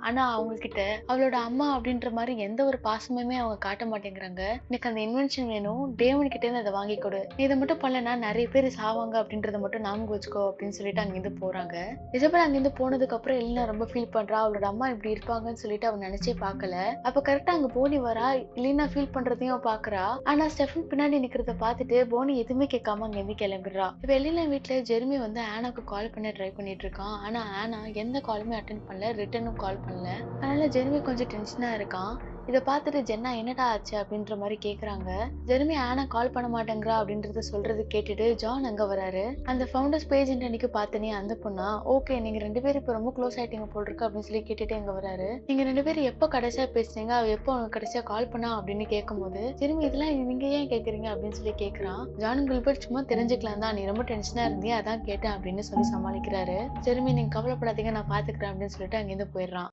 ஆனா அவங்க கிட்ட அவளோட அம்மா அப்படின்ற மாதிரி எந்த ஒரு பாசமுமே அவங்க காட்ட மாட்டேங்கிறாங்க. எனக்கு அந்த இன்வென்ஷன் வேணும். டேவன் கிட்ட இருந்து அதை வாங்கி கொடு. நீ இதை மட்டும் பண்ணலனா நிறைய பேர் சாவாங்க அப்படின்றத மட்டும் ஞாபகம் வச்சுக்கோ அப்படின்னு சொல்லிட்டு அங்கிருந்து போறாங்க. இசபல் அங்கிருந்து போனதுக்கு அப்புறம் எல்லாம் ரொம்ப ஃபீல் பண்றா. அவளோட அம்மா இப்படி இருப்பாங்கன்னு சொல்லிட்டு அவ நினைச்சே பார்க்கல. அப்ப கரெக்டா அங்க போனி வரா. லீனா ஃபீல் பண்றதையும் பாக்குறா. ஆனா ஸ்டெஃபன் பின்னாடி நிக்கிறத பார்த்துட்டு போனி எதுவுமே கேட்காம அங்க இருந்து கிளம்பிடுறா. இப்ப எலினா வீட்டுல ஜெர்மி வந்து ஆனாக்கு கால் பண்ண ட்ரை பண்ணிட்டு இருக்கான். ஆனா ஆனா எந்த காலுமே அட்டன் பண்ணல. ரிட்டனும் கால் பண்ணல அதனால ஜெர்மி கொஞ்சம் டென்ஷனாக இருக்கான். இதை பார்த்துட்டு ஜென்னா என்னடா ஆச்சு அப்படின்ற மாதிரி கேட்குறாங்க ஜெர்மி ஆனா கால் பண்ண மாட்டேங்கிறா அப்படின்றத சொல்றது கேட்டுட்டு ஜான் அங்கே வராரு. அந்த ஃபவுண்டர்ஸ் பேஜ் அன்னைக்கு பார்த்தனே அந்த பொண்ணா? ஓகே நீங்க ரெண்டு பேரும் இப்போ ரொம்ப க்ளோஸ் ஆயிட்டீங்க போல் இருக்கு அப்படின்னு சொல்லி கேட்டுட்டு அங்கே வராரு. நீங்க ரெண்டு பேரும் எப்போ கடைசியா பேசுனீங்க? அவ எப்போ அவங்க கடைசியா கால் பண்ணா? அப்படின்னு கேட்கும்போது திரும்பி இதெல்லாம் நீங்க ஏன் கேட்குறீங்க அப்படின்னு சொல்லி கேட்குறான் ஜான் குல்பர்ட் சும்மா தெரிஞ்சுக்கலாம் தான். நீ ரொம்ப டென்ஷனா இருந்தியா அதான் கேட்டேன் அப்படின்னு சொல்லி சமாளிக்கிறாரு. ஜெர்மி நீங்க கவலைப்படாதீங்க நான் பாத்துக்கிறேன் அப்படின்னு சொல்லிட்டு அங்கிருந்து போயிடுறான்.